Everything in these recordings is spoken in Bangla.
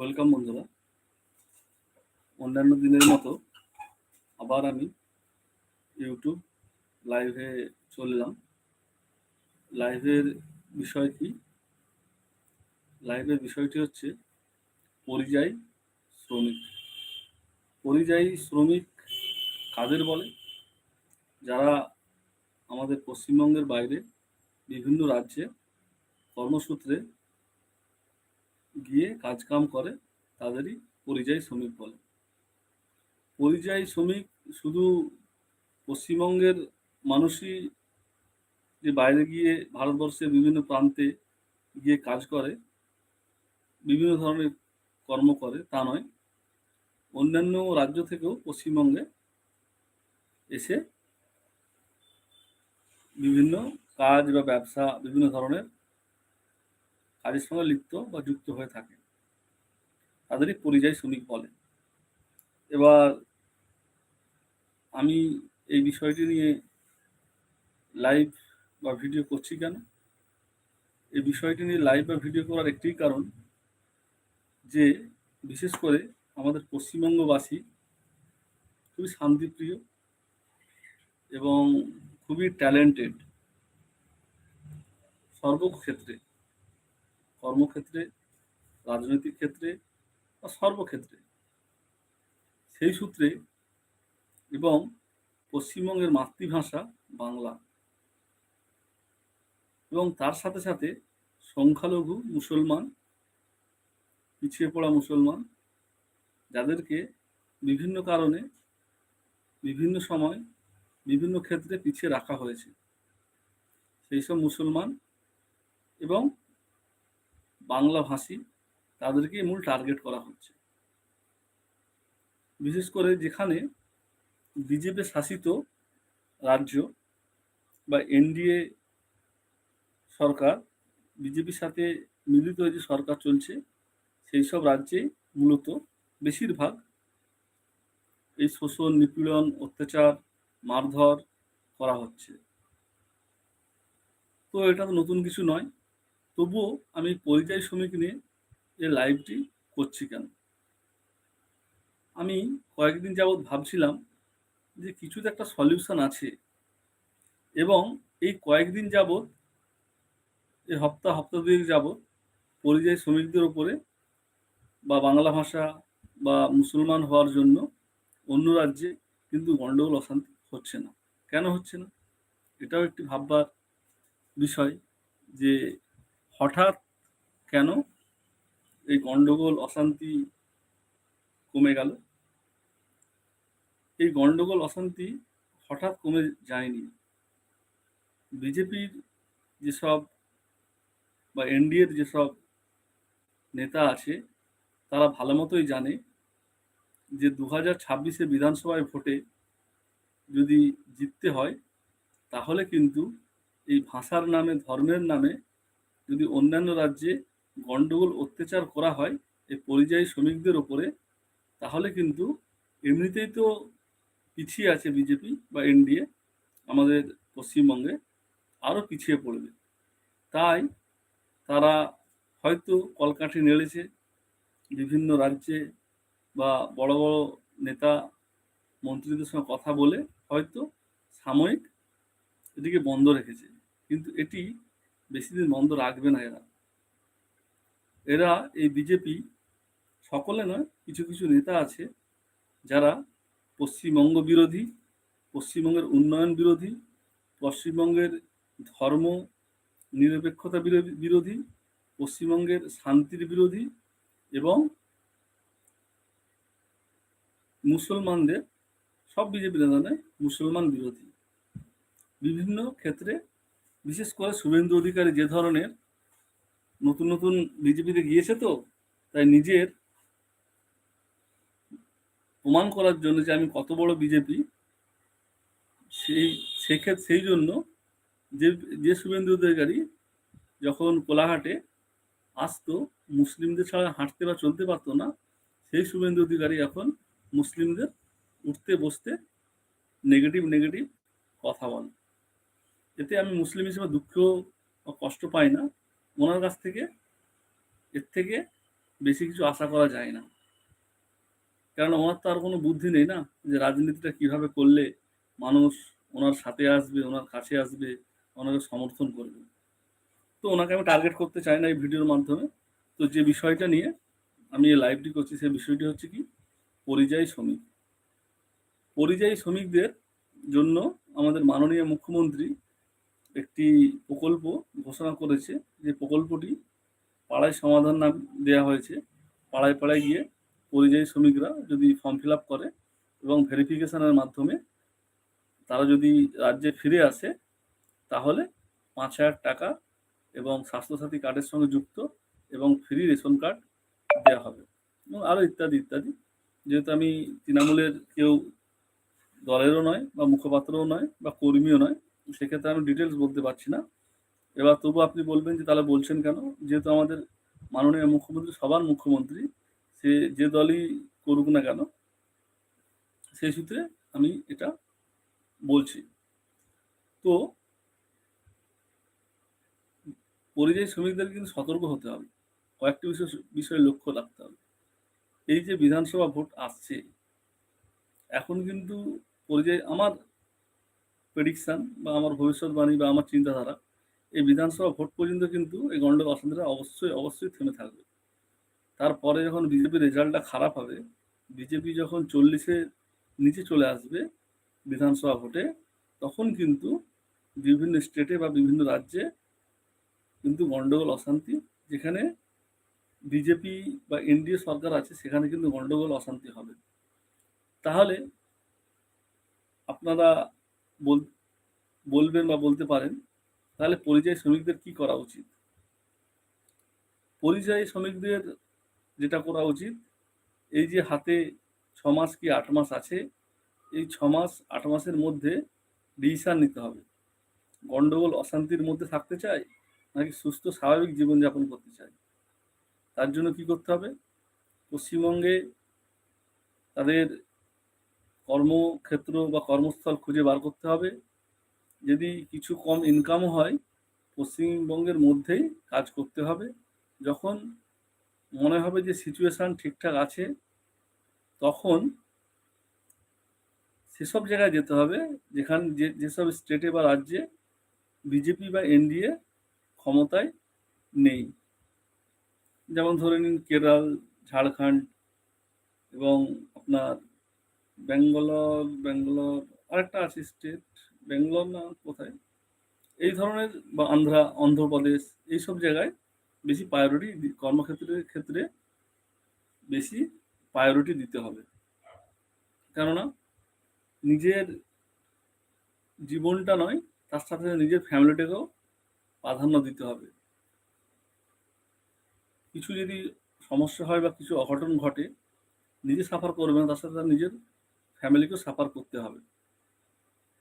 ওয়েলকাম বন্ধুরা। অন্যান্য দিনের মতো আবার আমি ইউটিউব লাইভে চললাম লাইভের বিষয় কি? লাইভের বিষয়টি হচ্ছে পরিযায়ী শ্রমিক। পরিযায়ী শ্রমিক কাদের বলে? যারা আমাদের পশ্চিমবঙ্গের বাইরে বিভিন্ন রাজ্যে কর্মসূত্রে গিয়ে কাজকাম করে, তাদেরই পরিযায়ী শ্রমিক বলে। পরিযায়ী শ্রমিক শুধু পশ্চিমবঙ্গের মানুষই যে বাইরে গিয়ে ভারতবর্ষের বিভিন্ন প্রান্তে গিয়ে কাজ করে, বিভিন্ন ধরনের কর্ম করে, তা নয়। অন্যান্য রাজ্য থেকেও পশ্চিমবঙ্গে এসে বিভিন্ন কাজ বা ব্যবসা বিভিন্ন ধরনের কাজের সঙ্গে লিপ্ত বা যুক্ত হয়ে থাকে। তাদেরই পরিযায়ী শ্রমিক বলে। এবার আমি এই বিষয়টি নিয়ে লাইভ বা ভিডিও করছি কেন? এই বিষয়টি নিয়ে লাইভ বা ভিডিও করার একটি কারণ যে, বিশেষ করে আমাদের পশ্চিমবঙ্গবাসী খুবই শান্তিপ্রিয় এবং খুবই ট্যালেন্টেড সর্বক্ষেত্রে কর্মক্ষেত্রে, রাজনৈতিক ক্ষেত্রে বা সর্বক্ষেত্রে। সেই সূত্রে এবং পশ্চিমবঙ্গের মাতৃভাষা বাংলা। এবং তার সাথে সাথে সংখ্যালঘু মুসলমান, পিছিয়ে পড়া মুসলমান, যাদেরকে বিভিন্ন কারণে বিভিন্ন সময় বিভিন্ন ক্ষেত্রে পিছিয়ে রাখা হয়েছে। সেই সব মুসলমান এবং বাংলা ভাষী তাদেরকে মূল টার্গেট করা হচ্ছে। বিশেষ করে যেখানে বিজেপি শাসিত রাজ্য বা এনডিএ সরকার বিজেপির সাথে মিলিত হয়ে যে সরকার চলছে, সেই সব রাজ্যে মূলত বেশিরভাগ এই শোষণ, নিপীড়ন, অত্যাচার, মারধর করা হচ্ছে। তো এটা তো নতুন কিছু নয়। তবুও আমি পরিযায়ী শ্রমিক নিয়ে এই লাইভটি করছি কেন? আমি কয়েকদিন যাবৎ ভাবছিলাম যে কিছু তো একটা সলিউশন আছে এবং এই কয়েকদিন যাবৎ, এই হপ্তাহ হপ্তাহ দুয়েক যাবৎ পরিযায়ী শ্রমিকদের ওপরে বা বাংলা ভাষা বা মুসলমান হওয়ার জন্য অন্য রাজ্যে কিন্তু গণ্ডগোল অশান্তি হচ্ছে না। কেন হচ্ছে না? এটাও একটি ভাববার বিষয় যে হঠাৎ কেন এই গণ্ডগোল অশান্তি কমে গেল? এই গণ্ডগোল অশান্তি হঠাৎ কমে যায়নি। বিজেপির যেসব বা এনডিএর যেসব নেতা আছে, তারা ভালো মতোই জানে যে দু হাজার ছাব্বিশে বিধানসভায় ভোটে যদি জিততে হয়, তাহলে কিন্তু এই ভাষার নামে, ধর্মের নামে যদি অন্যান্য রাজ্যে গণ্ডগোল অত্যাচার করা হয় এই পরিযায়ী শ্রমিকদের ওপরে, তাহলে কিন্তু এমনিতেই তো পিছিয়ে আছে বিজেপি বা এনডিএ, আমাদের পশ্চিমবঙ্গে আরও পিছিয়ে পড়বে। তাই তারা হয়তো কলকাঠি নেড়েছে, বিভিন্ন রাজ্যে বা বড় বড় নেতা মন্ত্রীদের সঙ্গে কথা বলে হয়তো সাময়িক এটিকে বন্ধ রেখেছে। কিন্তু এটি বেশি দিন বন্ধ রাখবে না এরা। এরা এই বিজেপি সকলে নয়, কিছু কিছু নেতা আছে যারা পশ্চিমবঙ্গ বিরোধী, পশ্চিমবঙ্গের উন্নয়ন বিরোধী, পশ্চিমবঙ্গের ধর্ম নিরপেক্ষতা বিরোধী পশ্চিমবঙ্গের শান্তির বিরোধী এবং মুসলমানদের সব বিজেপি নেতা নয়, মুসলমান বিরোধী। বিভিন্ন ক্ষেত্রে বিশেষ করে শুভেন্দু অধিকারী যে ধরনের নতুন নতুন বিজেপিতে গিয়েছে তো, তাই নিজের প্রমাণ করার জন্য যে আমি কত বড় বিজেপি, সেই সেক্ষেত্রে সেই জন্য যে যে শুভেন্দু অধিকারী যখন কোলাঘাটে আসতো, মুসলিমদের ছাড়া হাঁটতে বা চলতে পারতো না, সেই শুভেন্দু অধিকারী এখন মুসলিমদের উঠতে, বসতে নেগেটিভ নেগেটিভ কথা বলে। এতে আমি মুসলিম হিসেবে দুঃখ বা কষ্ট পাই না। ওনার কাছ থেকে এর থেকে বেশি কিছু আশা করা যায় না। কারণ ওনার তো আর কোনো বুদ্ধি নেই না যে রাজনীতিটা কীভাবে করলে মানুষ ওনার সাথে আসবে, ওনার কাছে আসবে, ওনাকে সমর্থন করবে। তো ওনাকে আমি টার্গেট করতে চাই না এই ভিডিওর মাধ্যমে। তো যে বিষয়টা নিয়ে আমি এই লাইভটি করছি, সেই বিষয়টি হচ্ছে কি? পরিযায়ী শ্রমিক। পরিযায়ী শ্রমিকদের জন্য আমাদের মাননীয় মুখ্যমন্ত্রী একটি প্রকল্প ঘোষণা করেছে যে প্রকল্পটি পাড়ায় সমাধান নাম দেওয়া হয়েছে। পাড়ায় পাড়ায় গিয়ে পরিযায়ী শ্রমিকরা যদি ফর্ম ফিল আপ করে এবং ভেরিফিকেশনের মাধ্যমে তারা যদি রাজ্যে ফিরে আসে, তাহলে পাঁচ হাজার টাকা এবং স্বাস্থ্যসাথী কার্ডের সঙ্গে যুক্ত এবং ফ্রি রেশন কার্ড দেওয়া হবে এবং আরও ইত্যাদি ইত্যাদি। যেহেতু আমি তৃণমূলের কেউ দলেরও নয় বা মুখপাত্রও নয় বা কর্মীও নয় সেক্ষেত্রে আমি ডিটেলস বলতে পারছি না। এবার তবু আপনি বলবেন যে তাহলে বলছেন কেন? যেহেতু আমাদের মাননীয় মুখ্যমন্ত্রী, সবার মুখ্যমন্ত্রী, সে যে দলই করুক না কেন সেই সূত্রে আমি এটা বলছি। তো পরিযায়ী শ্রমিকদের কিন্তু সতর্ক হতে হবে। কয়েকটি বিষয়, বিষয়ে লক্ষ্য রাখতে হবে। এই যে বিধানসভা ভোট আসছে, এখন কিন্তু পরিযায়ী, আমার প্রেডিকশান বা আমার ভবিষ্যৎবাণী বা আমার চিন্তাধারা, এই বিধানসভা ভোট পর্যন্ত কিন্তু এই গণ্ডগোল অশান্তিটা অবশ্যই অবশ্যই থেমে থাকবে। তারপরে যখন বিজেপির রেজাল্টটা খারাপ হবে, বিজেপি যখন চল্লিশে নিচে চলে আসবে বিধানসভা ভোটে, তখন কিন্তু বিভিন্ন স্টেটে বা বিভিন্ন রাজ্যে কিন্তু গণ্ডগোল, অশান্তি, যেখানে বিজেপি বা এনডিএ সরকার আছে, সেখানে কিন্তু গণ্ডগোল, অশান্তি হবে। তাহলে আপনারা বলবেন বা বলতে পারেন, তাহলে পরিযায়ী শ্রমিকদের কি করা উচিত? পরিযায়ী শ্রমিকদের যেটা করা উচিত, এই যে হাতে ছ মাস কি আট মাস আছে, এই ছ মাস, আট মাসের মধ্যে ডিসিশান নিতে হবে। গণ্ডগোল অশান্তির মধ্যে থাকতে চাই নাকি সুস্থ, স্বাভাবিক জীবনযাপন করতে চাই তার জন্য কি করতে হবে? পশ্চিমবঙ্গে তাদের কর্মক্ষেত্র বা কর্মস্থল খুঁজে বার করতে হবে। যদি কিছু কম ইনকামও হয়, পশ্চিমবঙ্গের মধ্যেই কাজ করতে হবে। যখন মনে হবে যে সিচুয়েশান ঠিকঠাক আছে, তখন সেসব জায়গায় যেতে হবে। যেখান যে, যেসব স্টেটে বা রাজ্যে বিজেপি বা এনডিএ ক্ষমতায় নেই। যেমন ধরে নিন কেরল, ঝাড়খণ্ড এবং আপনার ব্যাঙ্গালোর ব্যাঙ্গালোর, আরেকটা আছে স্টেট ব্যাঙ্গালোর না কোথায়? এই ধরনের বা আন্ধ্রা, অন্ধ্রপ্রদেশ, এইসব জায়গায় বেশি প্রায়োরিটি কর্মক্ষেত্রের ক্ষেত্রে বেশি প্রায়োরিটি দিতে হবে। কেননা নিজের জীবনটা নয়, তার সাথে নিজের ফ্যামিলিটাকেও প্রাধান্য দিতে হবে। কিছু যদি সমস্যা হয় বা কিছু অঘটন ঘটে, নিজে সাফার করবে না, তার সাথে নিজের ফ্যামিলিকেও সাফার করতে হবে।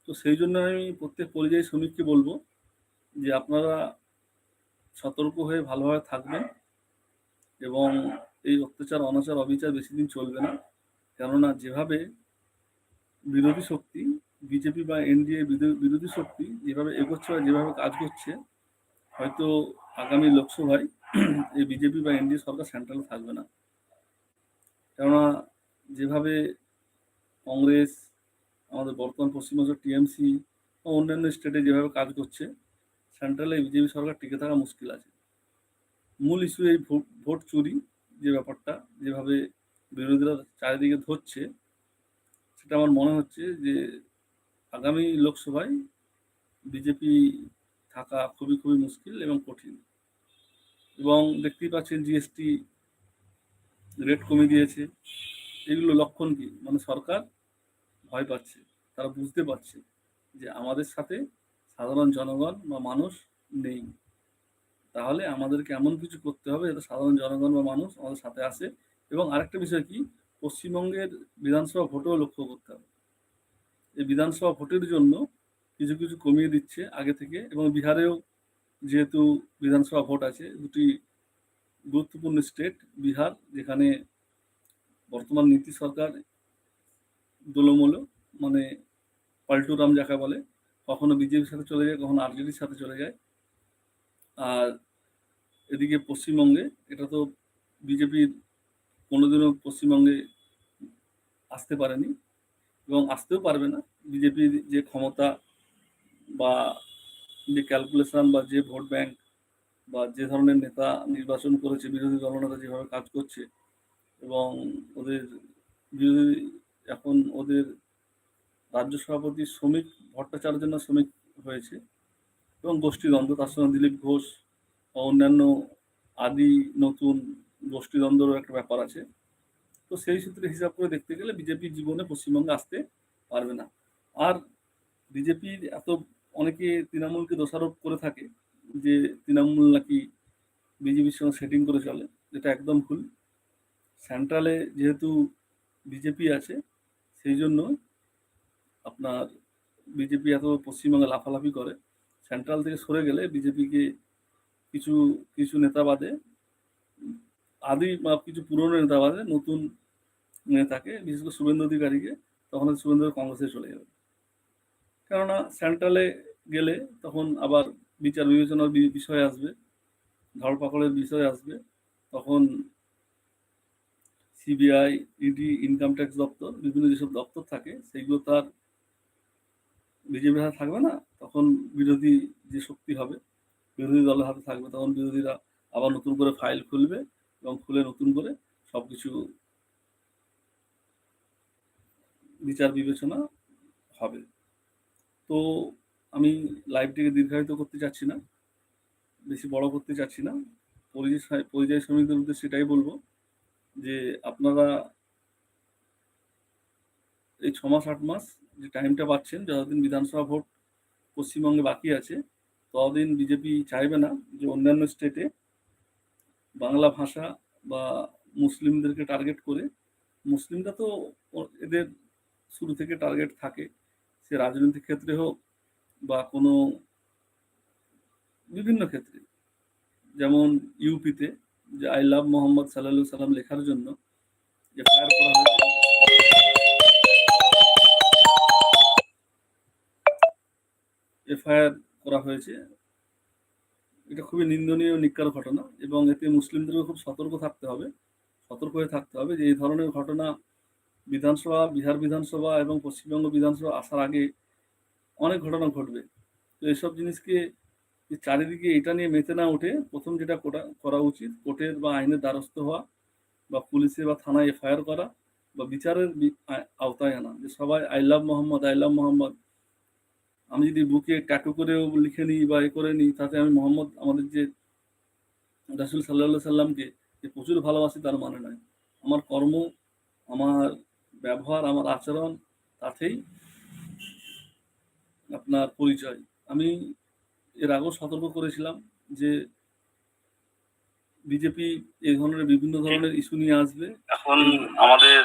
তো সেই জন্য আমি প্রত্যেক পরিযায়ী শ্রমিককে বলব যে আপনারা সতর্ক হয়ে ভালোভাবে থাকবেন এবং এই অত্যাচার, অনাচার, অবিচার বেশি দিন চলবে না। কেননা যেভাবে বিরোধী শক্তি, বিজেপি বা এনডিএ বিরোধী শক্তি যেভাবে এগোচ্ছে বা যেভাবে কাজ করছে, হয়তো আগামী লোকসভায় এই বিজেপি বা এনডিএ সরকার সেন্ট্রালে থাকবে না। কেননা যেভাবে কংগ্রেস, আমাদের বর্তমান পশ্চিমবঙ্গের টিএমসি অন্যান্য স্টেটে যেভাবে কাজ করছে, সেন্ট্রালে বিজেপি সরকার টিকে থাকা মুশকিল আছে। মূল ইস্যু এই ভোট চুরি যে ব্যাপারটা, যেভাবে বিরোধীরা চারিদিকে ধরছে, সেটা আমার মনে হচ্ছে যে আগামী লোকসভায় বিজেপি থাকা খুবই খুবই মুশকিল এবং কঠিন। এবং দেখতেই পাচ্ছেন জিএসটি রেট কমে দিয়েছে। এগুলো লক্ষণ কি? মানে সরকার ভয় পাচ্ছে, তারা বুঝতে পারছে যে আমাদের সাথে সাধারণ জনগণ বা মানুষ নেই। তাহলে আমাদেরকে এমন কিছু করতে হবে যাতে সাধারণ জনগণ বা মানুষ আমাদের সাথে আসে। এবং আরেকটা বিষয় কি? পশ্চিমবঙ্গের বিধানসভা ভোটও লক্ষ্য করতে হবে। এই বিধানসভা ভোটের জন্য কিছু কিছু কমিয়ে দিচ্ছে আগে থেকে এবং বিহারেও যেহেতু বিধানসভা ভোট আছে, দুটি গুরুত্বপূর্ণ স্টেট, বিহার যেখানে বর্তমান নীতি সরকার দোলমোলো মানে পাল্টুরাম যাকে বলে, কখনো বিজেপির সাথে চলে যায়, কখনো আরজেডির সাথে চলে যায়। আর এদিকে পশ্চিমবঙ্গে, এটা তো বিজেপির কোনোদিনও পশ্চিমবঙ্গে আসতে পারেনি এবং আসতেও পারবে না। বিজেপির যে ক্ষমতা বা যে ক্যালকুলেশন বা যে ভোট ব্যাংক বা যে ধরনের নেতা নির্বাচন করেছে, বিরোধী দলনেতা যেভাবে কাজ করছে এবং ওদের বিরোধী এখন ওদের রাজ্য সভাপতি শ্রমিক ভট্টাচার্য না শ্রমিক হয়েছে এবং গোষ্ঠীদ্বন্দ্ব তার সঙ্গে দিলীপ ঘোষ অন্যান্য আদি নতুন গোষ্ঠীদ্বন্দ্বেরও একটা ব্যাপার আছে। তো সেই সূত্রে হিসাব করে দেখতে গেলে বিজেপি জীবনে পশ্চিমবঙ্গে আসতে পারবে না। আর বিজেপির এত অনেকে তৃণমূলকে দোষারোপ করে থাকে যে তৃণমূল নাকি বিজেপির সঙ্গে সেটিং করে চলে, যেটা একদম ভুল। সেন্ট্রালে যেহেতু বিজেপি আছে সেই জন্য আপনার বিজেপি এত পশ্চিমবঙ্গে লাফালাফি করে। সেন্ট্রাল থেকে সরে গেলে বিজেপিকে কিছু কিছু নেতা বাদে, আদি বা কিছু পুরনো নেতা বাদে, নতুন নেতাকে, বিশেষ করে শুভেন্দু অধিকারীকে, তখন শুভেন্দু কংগ্রেসে চলে যাবে। কেননা সেন্ট্রালে গেলে তখন আবার বিচার বিবেচনার বিষয় আসবে, ধরপাকড়ের বিষয় আসবে, তখন সিবিআই ইডি ইনকাম ট্যাক্স দপ্তর, বিভিন্ন যেসব দপ্তর থাকে, সেগুলো তার বিজেপির হাতে থাকবে না, তখন বিরোধী যে শক্তি হবে, বিরোধী দলের হাতে থাকবে, তখন বিরোধীরা আবার নতুন করে ফাইল খুলবে এবং খুলে নতুন করে সব কিছু বিচার বিবেচনা হবে। তো আমি লাইভটিকে দীর্ঘায়িত করতে চাচ্ছি না, বেশি বড় করতে চাচ্ছি না। পরিযায়ী পরিযায়ী শ্রমিকদের উদ্দেশ্যে সেটাই বলব যে আপনারা এই ছ মাস, আট মাস যে টাইমটা পাচ্ছেন, যতদিন বিধানসভা ভোট পশ্চিমবঙ্গে বাকি আছে, ততদিন বিজেপি চাইবে না যে অন্যান্য স্টেটে বাংলা ভাষা বা মুসলিমদেরকে টার্গেট করে। মুসলিমরা তো এদের শুরু থেকে টার্গেট থাকে। সে রাজনৈতিক ক্ষেত্রে হোক বা কোনো বিভিন্ন ক্ষেত্রে। যেমন ইউপিতে যে আই লাভ মোহাম্মদ সাল্লাহ সাল্লাম লেখার জন্য এফআইআর করা হয়েছে। এফআইআর করা হয়েছে। এটা খুবই নিন্দনীয়, নিকার ঘটনা এবং এতে মুসলিমদেরও খুব সতর্ক থাকতে হবে। সতর্ক হয়ে থাকতে হবে যে এই ধরনের ঘটনা বিধানসভা, বিহার বিধানসভা এবং পশ্চিমবঙ্গ বিধানসভা আসার আগে অনেক ঘটনা ঘটবে। তো এসব জিনিসকে যে চারিদিকে এটা নিয়ে মেতে না উঠে প্রথম যেটা করা উচিত, কোর্টের বা আইনের দ্বারস্থ হওয়া বা পুলিশে বা থানায় এফআইআর করা বা বিচারের আওতায় আনা। যে সবাই I love Mohammad, I love Mohammad আমি যদি বুকে ট্যাটু করেও লিখে নিই বা এ করে নিই, তাতে আমি মোহাম্মদ, আমাদের যে রাসুল সাল্লাহ সাল্লামকে যে প্রচুর ভালোবাসি তার মানে নয় আমার কর্ম, আমার ব্যবহার, আমার আচরণ, তাতেই আপনার পরিচয়। আমি এর আগেও সতর্ক করেছিলাম যে বিজেপি এই ধরনের বিভিন্ন ধরনের ইস্যু নিয়ে আসবে। এখন আমাদের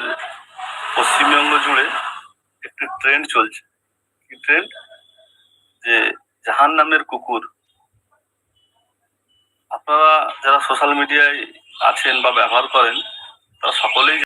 পশ্চিমবঙ্গ জুড়ে একটি ট্রেন্ড চলছে। কি ট্রেন্ড যে জাহান নামের কুকুর। আপনারা যারা সোশ্যাল মিডিয়ায় আছেন বা ব্যবহার করেন, তারা সকলেই